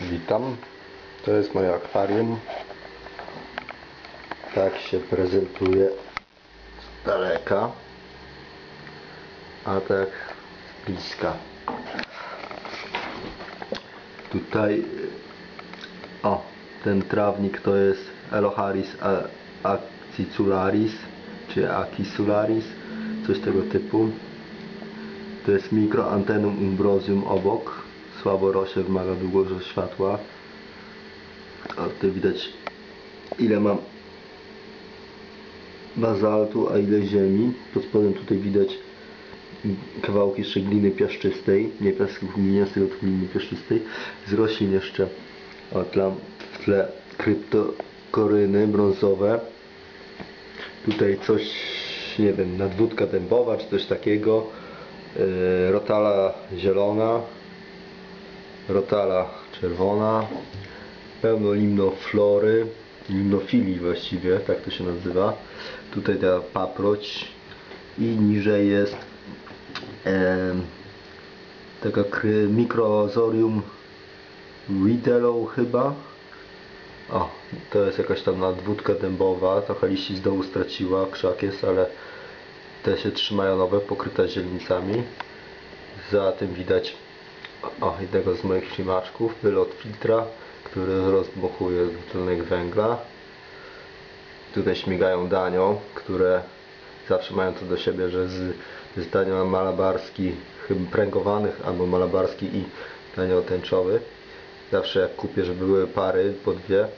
Witam. To jest moje akwarium. Tak się prezentuje z daleka, a tak z bliska. Tutaj o, ten trawnik to jest Eloharis acicularis czy Acicularis, coś tego typu. To jest mikroantenum umbrosium obok. Słabo rośnie, wymaga długo światła. O, tutaj widać ile mam bazaltu, a ile ziemi. Pod spodem tutaj widać kawałki jeszcze gliny piaszczystej, nie piasku gliniastej, tylko gliny piaszczystej. Z roślin jeszcze o, tlam, w tle kryptokoryny brązowe. Tutaj coś, nie wiem, nadwódka dębowa czy coś takiego. Yy, Rotala zielona, rotala czerwona, pełno limnoflory, limnofilii właściwie, tak to się nazywa. Tutaj ta paproć i niżej jest em, taka kry, mikrozorium Ridellow chyba. O, to jest jakaś tam nadwódka dębowa, trochę liści z dołu straciła, krzak jest, ale te się trzymają nowe, pokryte zielnicami. Za tym widać o, jednego z moich ślimaczków, wylot filtra, który rozdmuchuje dwutlenek węgla. Tutaj śmigają danio, które zawsze mają to do siebie, że z, z danio malabarski, chyba pręgowanych albo malabarski i danio tęczowy. Zawsze jak kupię, żeby były pary po dwie,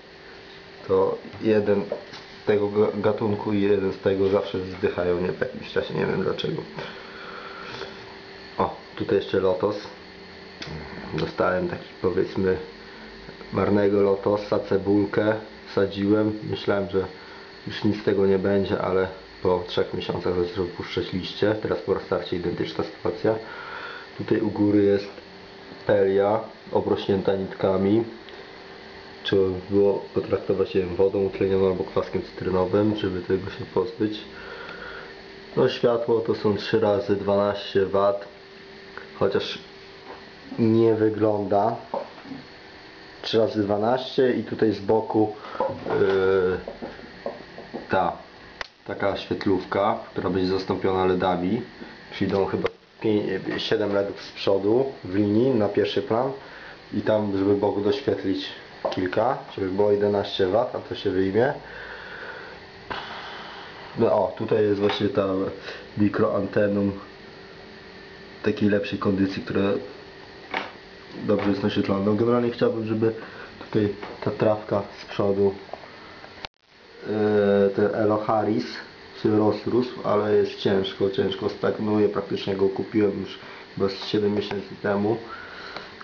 to jeden z tego ga- gatunku i jeden z tego zawsze zdychają nie w jakimś czasie, nie wiem dlaczego. O, tutaj jeszcze lotos. Dostałem taki powiedzmy marnego lotosa, cebulkę, sadziłem. Myślałem, że już nic z tego nie będzie, ale po trzech miesiącach zaczęły puszczać liście. Teraz po starcie identyczna sytuacja. Tutaj u góry jest pelia obrośnięta nitkami. Trzeba było potraktować je wodą utlenioną albo kwaskiem cytrynowym, żeby tego się pozbyć. No światło to są 3 razy 12 W, chociaż nie wygląda 3 razy 12 i tutaj z boku yy, ta taka świetlówka, która będzie zastąpiona LEDami. Przyjdą chyba 7 LEDów z przodu w linii na pierwszy plan i tam, żeby boku doświetlić kilka, żeby było 11 W, a to się wyjmie. No o, tutaj jest właśnie ta mikroantenum takiej lepszej kondycji, która dobrze jest naświetlona. No generalnie chciałbym, żeby tutaj ta trawka z przodu e, ten Eloharis się rozrósł, ale jest ciężko, ciężko stagnuje, praktycznie go kupiłem już chyba z 7 miesięcy temu.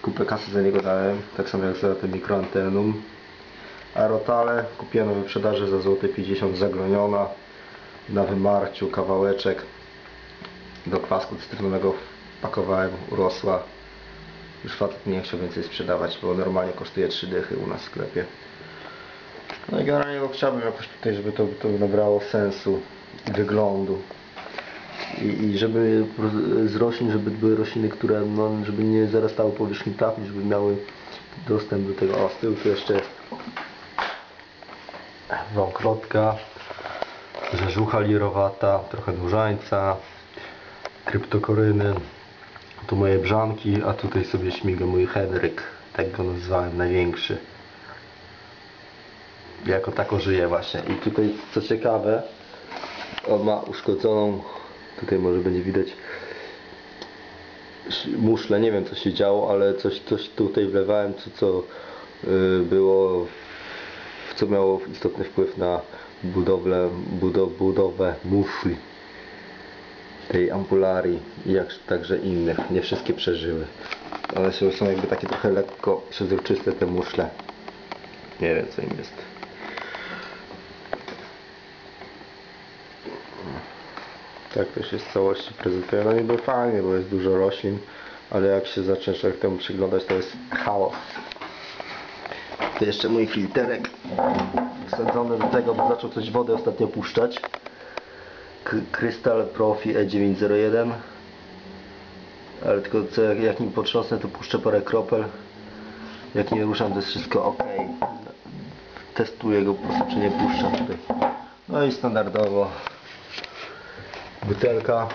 Kupę kasy za niego dałem, tak samo jak za ten mikroantenum a rotale kupiłem na wyprzedaży za złote 50 zagroniona. Na wymarciu kawałeczek do kwasku cytrynowego wpakowałem, urosła już facet nie chciał więcej sprzedawać, bo normalnie kosztuje 3 dychy u nas w sklepie. No i generalnie no, chciałbym jakoś tutaj, żeby to, to nabrało sensu i wyglądu. I, i żeby z roślin, żeby były rośliny, które no, żeby nie zarastały powierzchni tafli, żeby miały dostęp do tego. O, z tyłu tu jeszcze jest wąkrotka, rzeżucha lirowata, trochę nóżańca, kryptokoryny, tu moje brzanki, a tutaj sobie śmiga mój Henryk, tak go nazwałem, największy. Jako tako żyje właśnie. I tutaj co ciekawe, on ma uszkodzoną, tutaj może będzie widać sz- muszlę, nie wiem co się działo, ale coś, coś tutaj wlewałem, co, co y, było, co miało istotny wpływ na budowlę, budow, budowę muszli tej ampularii i jak, także innych. Nie wszystkie przeżyły. One są, są jakby takie trochę lekko przezroczyste te muszle. Nie wiem co im jest. Tak to się z całości prezentuje. No niby fajnie, bo jest dużo roślin, ale jak się zaczniesz tak temu przyglądać, to jest chaos. To jeszcze mój filterek wsadzony do tego, bo zaczął coś wody ostatnio puszczać. Krystal Profi E901 ale tylko co jak, jak nim potrząsnę to puszczę parę kropel Jak nie ruszam, to jest wszystko ok. Testuję go po prostu, czy nie puszczam tutaj. No i standardowo butelka.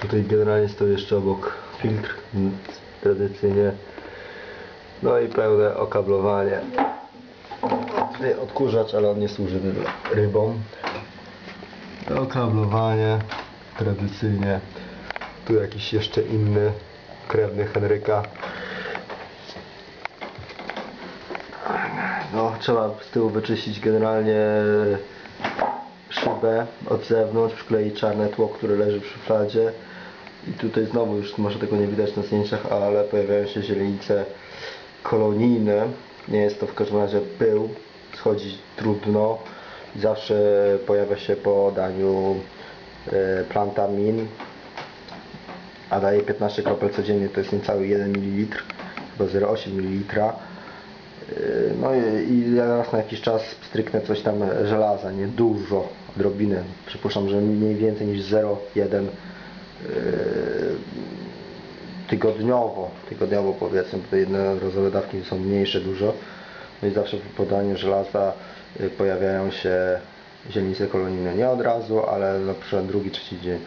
Tutaj generalnie stoi jeszcze obok filtr, tradycyjnie. No i pełne okablowanie. Tutaj odkurzacz, ale on nie służy rybom. Okablowanie tradycyjnie. Tu jakiś jeszcze inny krewny Henryka. No, trzeba z tyłu wyczyścić generalnie szybę od zewnątrz, przykleić czarne tło, które leży w szufladzie. I tutaj znowu już może tego nie widać na zdjęciach, ale pojawiają się źrenice kolonijne. Nie jest to w każdym razie pył, schodzi trudno. I Zawsze pojawia się po daniu e, plantamin, a daje 15 kropel codziennie, to jest niecały 1 ml, chyba 0,8 ml. Yy, No i, ja raz na jakiś czas stryknę coś tam żelaza, nie dużo, odrobinę. Przypuszczam, że mniej więcej niż 0,1 yy, tygodniowo, tygodniowo powiedzmy, bo te jednorazowe dawki są mniejsze dużo. No i zawsze po podaniu żelaza yy, pojawiają się zielnice kolonijne. Nie od razu, ale na przykład drugi, trzeci dzień.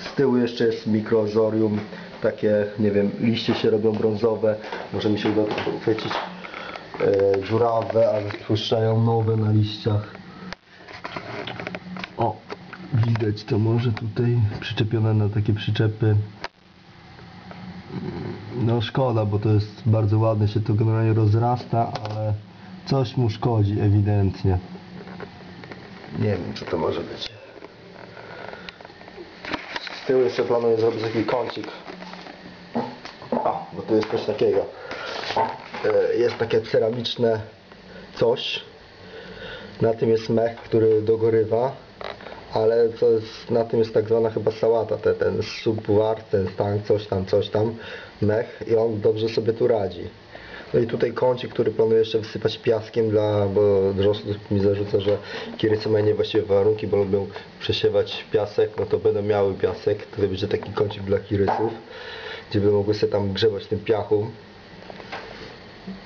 Z tyłu jeszcze jest mikrozorium, takie, nie wiem, liście się robią brązowe, może mi się uda uchwycić, e, dziurawe, ale spuszczają nowe na liściach. O, widać to może tutaj przyczepione na takie przyczepy. No szkoda, bo to jest bardzo ładne, się to generalnie rozrasta, coś mu szkodzi ewidentnie. Nie wiem co to może być. Z tyłu jeszcze planuję zrobić taki kącik. O, bo tu jest coś takiego. E, Jest takie ceramiczne coś. Na tym jest mech, który dogorywa. Ale jest, na tym jest tak zwana chyba sałata, te, ten subwar, ten stan, coś tam, coś tam, mech i on dobrze sobie tu radzi. No i tutaj kącik, który planuję jeszcze wysypać piaskiem, dla, bo Drosd mi zarzuca, że kierycy mają niewłaściwe warunki, bo lubią przesiewać piasek, no to będą miały piasek, to będzie taki kącik dla kirysów, gdzie będą mogły sobie tam grzebać w tym piachu.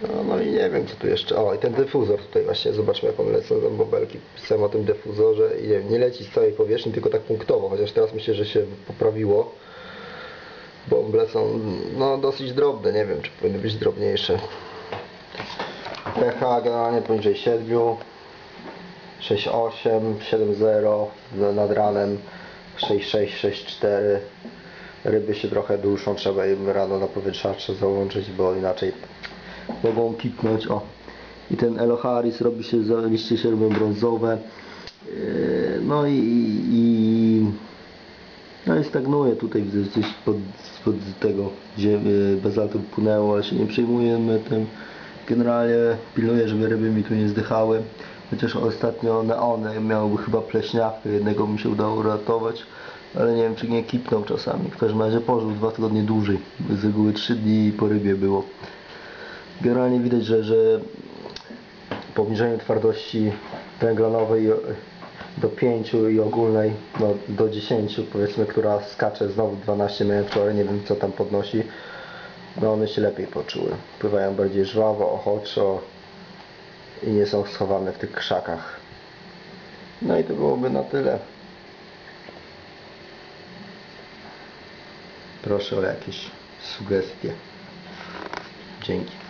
No, no i nie wiem co tu jeszcze. O i ten dyfuzor tutaj właśnie, zobaczmy jak on lecą tam bobelki. Pisałem o tym dyfuzorze i nie, nie leci z całej powierzchni, tylko tak punktowo, chociaż teraz myślę, że się poprawiło. Bo lecą no dosyć drobne, nie wiem czy powinny być drobniejsze. pH generalnie poniżej 7, 6,8, 7,0 z- nad ranem 6,6, 6,4 ryby się trochę duszą, trzeba im rano na powietrzacze załączyć, bo inaczej mogą kiknąć, o i ten Eloharis robi się, liście się robią brązowe. Yy, no i, i no i stagnuje tutaj gdzieś pod, spod tego ziemi, bazaltu płynęło, ale się nie przejmujemy tym. Generalnie pilnuję, żeby ryby mi tu nie zdychały. Chociaż ostatnio neony miałyby chyba pleśniawkę, jednego mi się udało uratować ale nie wiem czy nie kipnął czasami. W każdym razie pożył dwa tygodnie dłużej. Z reguły trzy dni po rybie było. Generalnie widać, że, że po obniżeniu twardości węglonowej do 5 i ogólnej no, do 10 powiedzmy, która skacze znowu 12 miałem wczoraj, nie wiem co tam podnosi. No one się lepiej poczuły. Pływają bardziej żwawo, ochoczo i nie są schowane w tych krzakach. No i to byłoby na tyle. Proszę o jakieś sugestie. Dzięki